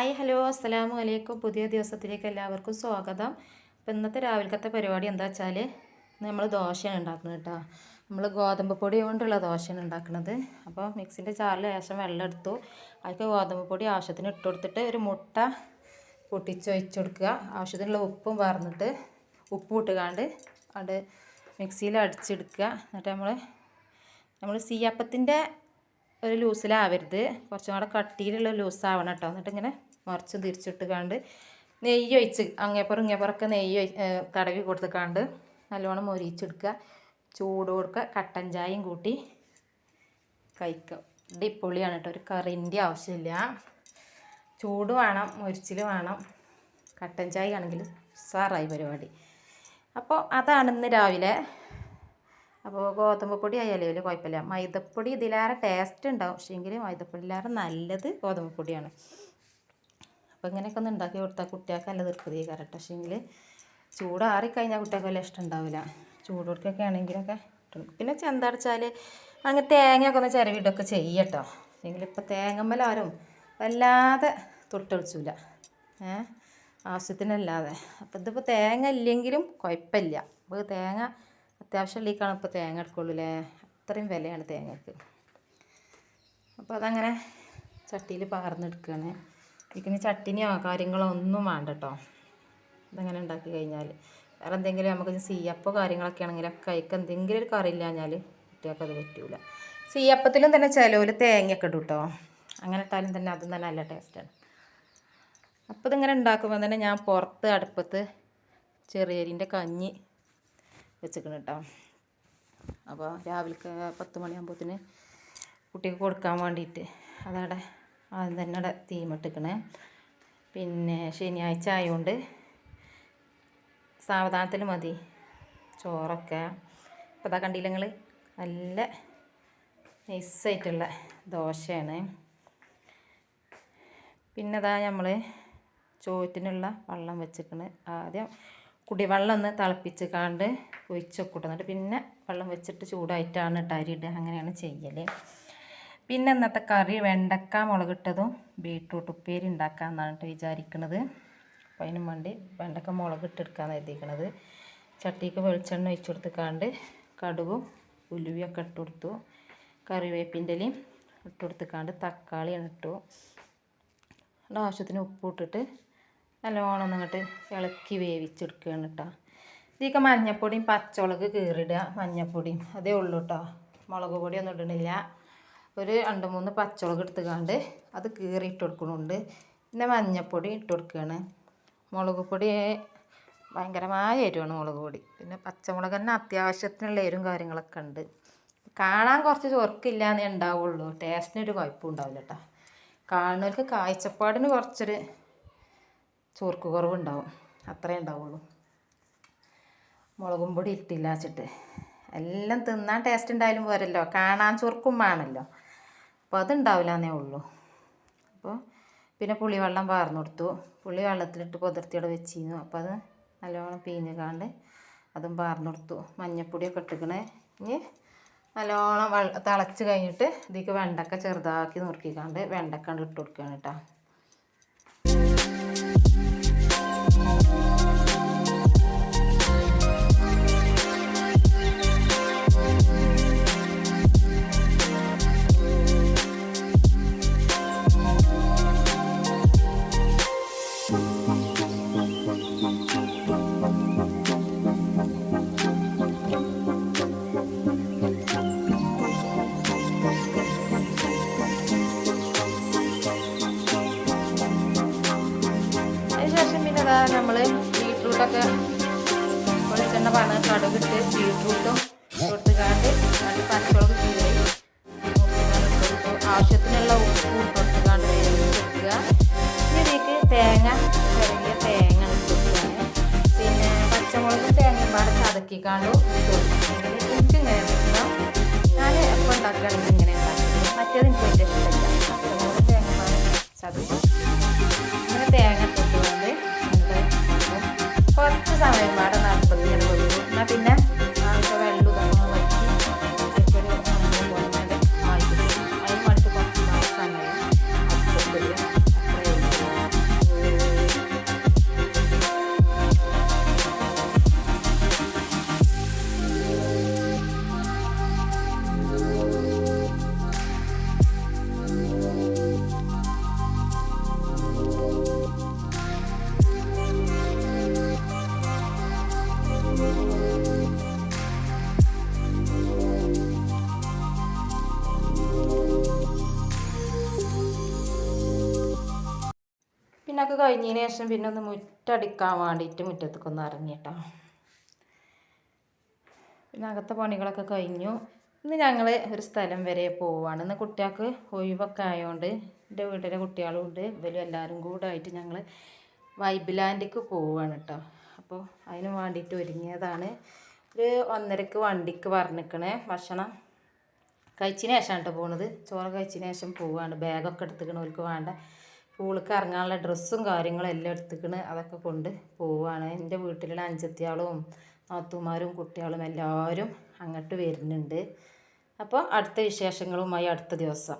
Hi hello അസ്സലാമു അലൈക്കും. പുതിയ ദിവസത്തിലേക്ക് എല്ലാവർക്കും സ്വാഗതം. അപ്പോൾ ഇന്നത്തെ രാവിലത്തെ പരിപാടി എന്താ വെച്ചാൽ നമ്മൾ ദോശയാണ് ഉണ്ടാക്കുന്നത് കേട്ടോ. നമ്മൾ ഗോതമ്പ് പൊടി കൊണ്ടുള്ള ദോശയാണ് ഉണ്ടാക്കുന്നത്. അപ്പോൾ മിക്സിന്റെ ചാറിൽ ശേഷം വെള്ളം എടുത്തു. അതിലേക്ക് ഗോതമ്പ് പൊടി ആവശ്യത്തിന് ഇട്ട് കൊടുത്തിട്ട് ഒരു മുട്ട പൊട്ടിച്ചൊഴിച്ച് കൊടുക്കുക. ആവശ്യത്തിനുള്ള ഉപ്പും പറഞ്ഞിട്ട് ഉപ്പ് ഇട്ടുകാണ്ട് അത് മിക്സിയിൽ അടിച്ചെടുക്കുക. എന്നിട്ട് നമ്മൾ നമ്മൾ സീയപ്പത്തിന്റെ ഒരു ലൂസിലാവരുത്. കുറച്ചും കൂടെ കട്ടിയിലുള്ള ലൂസാവണം കേട്ടോ. എന്നിട്ട് ഇങ്ങനെ മറിച്ച് തിരിച്ചിട്ട് കണ്ട് നെയ്യ് ഒഴിച്ച് അങ്ങേപ്പുറം ഇങ്ങേപ്പുറമൊക്കെ നെയ്യ് തടവി കൊടുത്തിക്കാണ്ട് നല്ലോണം മൊരിച്ചെടുക്കുക ചൂട് കൊടുക്കുക കട്ടൻ ചായയും കൂട്ടി കഴിക്കുക. അടിപൊളിയാണ് കേട്ടോ ഒരു കറിന്റെ ആവശ്യമില്ല. ചൂട് വേണം മൊരിച്ചിൽ വേണം. കട്ടൻ ചായ ആണെങ്കിൽ സാറായി പരിപാടി. അപ്പോൾ അതാണ് ഇന്ന് രാവിലെ. അപ്പോൾ ഗോതമ്പ് പൊടി ആയാലും കുഴപ്പമില്ല. മൈദപ്പൊടി ഇതിലേറെ ടേസ്റ്റ് ഉണ്ടാവും. പക്ഷേങ്കിൽ മൈദപ്പൊടിയിലേറെ നല്ലത് ഗോതമ്പ് പൊടിയാണ്. അപ്പോൾ ഇങ്ങനെയൊക്കെ ഒന്ന് ഉണ്ടാക്കി കൊടുത്താൽ കുട്ടികൾക്ക് നല്ല തീർപ്പതി കറക്റ്റ് പക്ഷേങ്കിൽ ചൂടാറിക്കഴിഞ്ഞാൽ കുട്ടികൾക്ക് വലിയ ഇഷ്ടം ഉണ്ടാവില്ല ചൂട് കൊടുക്കൊക്കെ ആണെങ്കിലൊക്കെ. പിന്നെ ചെന്തടച്ചാൽ അങ്ങനെ തേങ്ങയൊക്കെ ഒന്ന് ചിരവിട്ടൊക്കെ ചെയ്യട്ടോ. പക്ഷേങ്കിൽ ഇപ്പോൾ തേങ്ങമ്മലാരും വല്ലാതെ തൊട്ടൊളിച്ചില്ല ഏ? ആവശ്യത്തിനല്ലാതെ. അപ്പം ഇതിപ്പോൾ തേങ്ങ ഇല്ലെങ്കിലും കുഴപ്പമില്ല അപ്പോൾ തേങ്ങ അത്യാവശ്യം ഉള്ളിക്കാണ് ഇപ്പോൾ തേങ്ങ എടുക്കുള്ളൂ അല്ലേ അത്രയും വിലയാണ് തേങ്ങയ്ക്ക് അപ്പോൾ അതങ്ങനെ ചട്ടിയിൽ പാർന്നെടുക്കുകയാണ് ഇതിന് ചട്ടിനിയോ കാര്യങ്ങളോ ഒന്നും വേണ്ട കേട്ടോ ഇതങ്ങനെ ഉണ്ടാക്കി കഴിഞ്ഞാൽ വേറെ എന്തെങ്കിലും നമുക്ക് സീയപ്പോ കാര്യങ്ങളൊക്കെ ആണെങ്കിലൊക്കെ അതിക്ക് എന്തെങ്കിലും ഒരു കറി കഴിഞ്ഞാൽ കുട്ടികൾക്ക് അത് പറ്റൂല. സീയപ്പത്തിലും തന്നെ ചിലവിൽ തേങ്ങയൊക്കെ ഇടും കേട്ടോ അങ്ങനെ ഇട്ടാലും തന്നെ അതും തന്നെ നല്ല ടേസ്റ്റാണ് അപ്പോൾ ഇതിങ്ങനെ ഉണ്ടാക്കുമ്പോൾ തന്നെ ഞാൻ പുറത്ത് അടുപ്പത്ത് ചെറിയരിന്റെ കഞ്ഞി വെച്ചിക്കണം കേട്ടോ അപ്പോൾ രാവിലെ പത്ത് മണിയാകുമ്പോഴത്തേന് കുട്ടിക്ക് കൊടുക്കാൻ വേണ്ടിയിട്ട് അതവിടെ ആദ്യം തന്നെ തീമിട്ടിക്കണേ. പിന്നെ ശനിയാഴ്ച ആയതുകൊണ്ട് സാവധാനത്തിൽ മതി. ചോറൊക്കെ. ഇപ്പോൾ അതാ കണ്ടില്ല നിങ്ങൾ നല്ല നൈസായിട്ടുള്ള ദോശയാണ്. പിന്നെ അതാ നമ്മൾ ചോറ്റിനുള്ള വെള്ളം വെച്ചിക്കണ്. ആദ്യം കുടിവെള്ളം ഒന്ന് തിളപ്പിച്ച് കാണ്ട് ഒഴിച്ച് വെക്കൂട്ടോ. എന്നിട്ട് പിന്നെ വെള്ളം വെച്ചിട്ട് ചൂടായിട്ടാണ് ഇട്ട് അങ്ങനെയാണ് ചെയ്യൽ പിന്നെ ഇന്നത്തെ കറി വെണ്ടക്ക മുളകിട്ടതും ബീട്രൂട്ട് ഉപ്പേരി ഉണ്ടാക്കാമെന്നാണ് വിചാരിക്കുന്നത് അപ്പോൾ അതിനും വേണ്ടി വെണ്ടക്ക മുളകിട്ടെടുക്കാമെന്ന് എഴുതിയിരിക്കണത് ചട്ടിക്ക് വെളിച്ചെണ്ണ ഒഴിച്ചു കൊടുത്തുക്കാണ്ട് കടുകും ഉലുവിയൊക്കെ ഇട്ട് കൊടുത്തു. കറിവേപ്പിന്റെ ഇലയും ഇട്ട് കൊടുത്തുക്കാണ്ട് തക്കാളിയാണ് ഇട്ടു. അതിന്റെ ആവശ്യത്തിന് ഉപ്പ് ഇട്ടിട്ട് നല്ലോണം ഒന്നിങ്ങോട്ട് ഇളക്കി വേവിച്ചെടുക്കുകയാണ് കേട്ടോ. ഇതിലേക്ക് മഞ്ഞപ്പൊടിയും പച്ചമുളക് കീറിടുക മഞ്ഞപ്പൊടിയും. അതേ ഉള്ളൂ കേട്ടോ. മുളക് പൊടിയൊന്നും ഇടണില്ല. ഒരു രണ്ട് മൂന്ന് പച്ചമുളക് എടുത്തുകാണ്ട് അത് കീറി ഇട്ട് കൊടുക്കുന്നുണ്ട്. പിന്നെ മഞ്ഞപ്പൊടി ഇട്ട് കൊടുക്കുകയാണ്. മുളക് പൊടി ഭയങ്കരമായ എരിവാണ് മുളക് പൊടി. പിന്നെ പച്ചമുളക് തന്നെ അത്യാവശ്യത്തിനുള്ള എരിവും കാര്യങ്ങളൊക്കെ ഉണ്ട്. കാണാൻ കുറച്ച് ചൊറുക്കില്ല എന്നേ ഉണ്ടാവുള്ളൂ. ടേസ്റ്റിനൊരു കുഴപ്പം ഉണ്ടാവില്ല കേട്ടോ കാണുന്നവർക്ക് കാഴ്ചപ്പാടിന് കുറച്ചൊരു ചൊർക്ക് കുറവുണ്ടാവും. അത്രേ ഉണ്ടാവുള്ളൂ. മുളകും പൊടി ഇട്ടില്ല വെച്ചിട്ട് എല്ലാം തിന്നാൻ ടേസ്റ്റ് ഉണ്ടായാലും പോരല്ലോ. കാണാൻ ചുർക്കും വേണമല്ലോ അപ്പോൾ അതുണ്ടാവില്ലെന്നേ ഉള്ളൂ. അപ്പോൾ പിന്നെ പുളിവെള്ളം പാർന്നു കൊടുത്തു പുളി വെള്ളത്തിലിട്ട് പുതിർത്തിയുടെ വെച്ചിരുന്നു അപ്പോൾ അത് നല്ലോണം പീഞ്ഞ് കാണ്ട് അതും പാർന്നു കൊടുത്തു മഞ്ഞപ്പൊടിയൊക്കെ ഇട്ടിക്കണേ. ഇനി നല്ലോണം തിളച്ച് കഴിഞ്ഞിട്ട് ഇതിലേക്ക് വെണ്ടക്ക ചെറുതാക്കി നുറുക്കിക്കാണ്ട് വെണ്ടക്ക ഇട്ട് കൊടുക്കുകയാണ് കേട്ടോ നമ്മൾ ബീട്രൂട്ടൊക്കെ വെളിച്ചെണ്ണ പറഞ്ഞ കടുകിട്ട് ബീട്രൂട്ടും കൊടുത്തുകാണ്ട് നല്ല പച്ചമുളക് ചീരയും ആവശ്യത്തിനുള്ള ഉപ്പ് കൊടുത്ത് കാണ്ട് കൊടുക്കുക ഇതിലേക്ക് തേങ്ങ ചെറിയ തേങ്ങ ഇട്ടിട്ടാണ് പിന്നെ പച്ചമുളകും തേങ്ങയും പാടെ ചതക്കിക്കാണ്ടും സമയം പാടെ എന്നാൽ പിന്നെ? കഴിഞ്ഞതിന് ശേഷം പിന്നെ ഒന്ന് മുറ്റടിക്കാൻ വേണ്ടിയിട്ട് മുറ്റത്തേക്ക് ഒന്ന് ഇറങ്ങിട്ടോ പിന്നെ അകത്തെ പണികളൊക്കെ കഴിഞ്ഞു. ഇന്ന് ഞങ്ങൾ ഒരു സ്ഥലം വരെ പോവുകയാണ് ഇന്ന് കുട്ടികൾക്ക് ഒഴിവൊക്കെ ആയതുകൊണ്ട് എന്റെ വീട്ടിലെ കുട്ടികളും ഉണ്ട്. ഇവരും എല്ലാവരും കൂടെ ആയിട്ട് ഞങ്ങൾ വൈബിലാൻഡിക്ക് പോവുകയാണ് കേട്ടോ അപ്പോൾ അതിന് വേണ്ടിയിട്ട് ഒരുങ്ങിയതാണ്. ഒരു ഒന്നരക്ക് വണ്ടിക്ക് പറഞ്ഞിരിക്കണേ ഭക്ഷണം കഴിച്ചതിന് ശേഷമാണ് കേട്ടോ പോണത്. ചോറ് കഴിച്ചതിന് ശേഷം പോവുകയാണ് ബാഗൊക്കെ എടുത്തിക്കണ. ഓൾക്ക് വേണ്ട പൂളിക്ക് ഇറങ്ങാനുള്ള ഡ്രസ്സും കാര്യങ്ങളും എല്ലാം എടുത്തിക്കണ്. അതൊക്കെ കൊണ്ട് പോവുകയാണ് എന്റെ വീട്ടിലുള്ള അഞ്ചത്തിയാളും നാത്തുമാരും കുട്ടികളും എല്ലാവരും അങ്ങോട്ട് വരുന്നുണ്ട്. അപ്പോൾ അടുത്ത വിശേഷങ്ങളുമായി അടുത്ത ദിവസം.